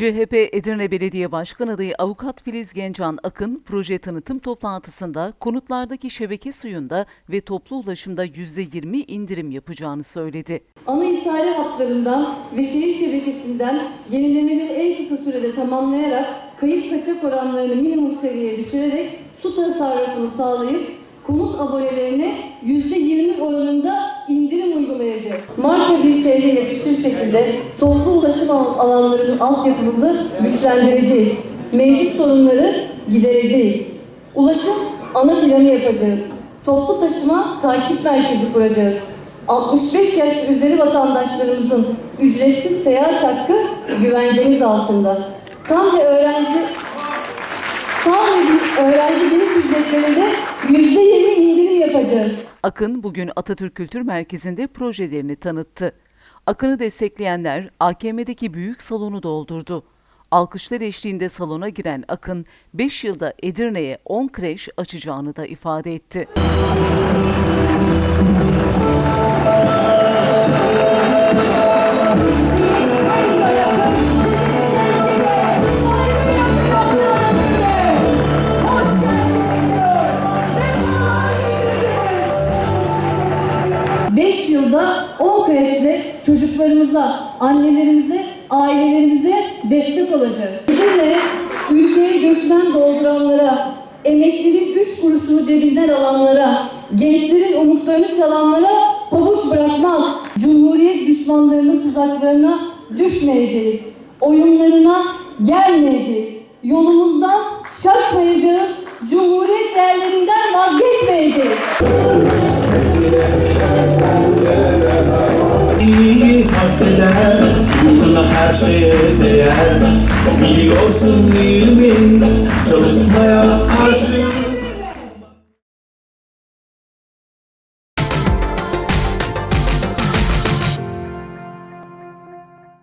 CHP Edirne Belediye Başkan adayı Avukat Filiz Gencan Akın, proje tanıtım toplantısında konutlardaki şebeke suyunda ve toplu ulaşımda %20 indirim yapacağını söyledi. Ana ishale hatlarından ve şehir şebekesinden yenilemeleri en kısa sürede tamamlayarak kayıp kaçak oranlarını minimum seviyeye düşürerek su tasarrufunu sağlayıp konut abonelerine %20 oranında uygulayacağız. Marka bir şehre yakışır şekilde toplu ulaşım al- alanlarının altyapımızı güçlendireceğiz. Mevcut sorunları gidereceğiz. Ulaşım ana planı yapacağız. Toplu taşıma takip merkezi kuracağız. 65 yaş üzeri vatandaşlarımızın ücretsiz seyahat hakkı güvencemiz altında. Tam ve öğrenci tam ve öğrenci giriş ücretlerinde %20 indirim yapacağız. Akın bugün Atatürk Kültür Merkezi'nde projelerini tanıttı. Akın'ı destekleyenler AKM'deki büyük salonu doldurdu. Alkışlar eşliğinde salona giren Akın, 5 yılda Edirne'ye 10 kreş açacağını da ifade etti. Beş yılda 10 kreşle çocuklarımıza, annelerimize, ailelerimize destek olacağız. Edirne, ülkeye göçmen dolduranlara, emeklinin üç kuruşunu cebinden alanlara, gençlerin umutlarını çalanlara pabuç bırakmaz. Cumhuriyet düşmanlarının tuzaklarına düşmeyeceğiz. Oyunlarına gelmeyeceğiz. Yolumuzdan şaşmayacağız. Cumhuriyet değerlerinden Eder. Buna her şeye değer. Biliyorsun değil mi? Çalışmaya karşı